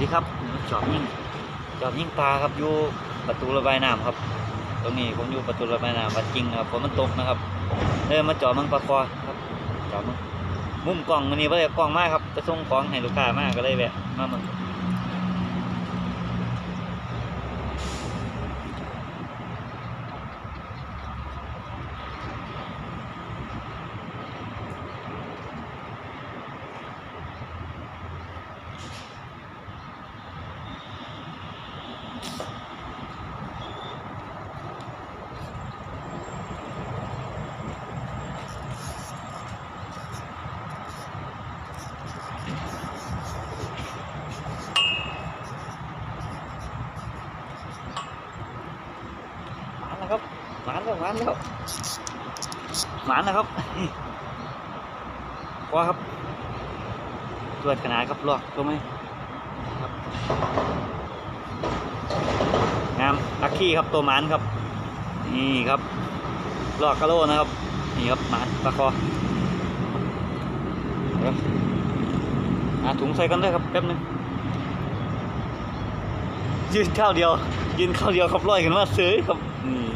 ดีครับจอบยิ่งจอบยิ่งปลาครับอยู่ประตูระบายน้ำครับ ตรงนี้ผมอยู่ประตูระบายน้ำวัดจริงครับฝนมันตกนะครับเลยมาจอบมังปลาคอครับจอบมังมุมกล่องมันนี้เพื่อกล่องมากครับจะส่งของให้ลูกค้ามากก็เลยแวะมามัน ครับมาแล้วมาแล้วมาแล้วครับว่าครับตรวจขนาดครับลอกตัวไหมครับ กขี้ครับตัวมันครับ นี่ครับลอกกระโลนะครับ นี่ครับมันตะคอหาถุงใส่กันด้วยครับแป๊บนึงยืนข้าวเดียว ยืนข้าวเดียวครับร้อยกันมาซื้อครับนี่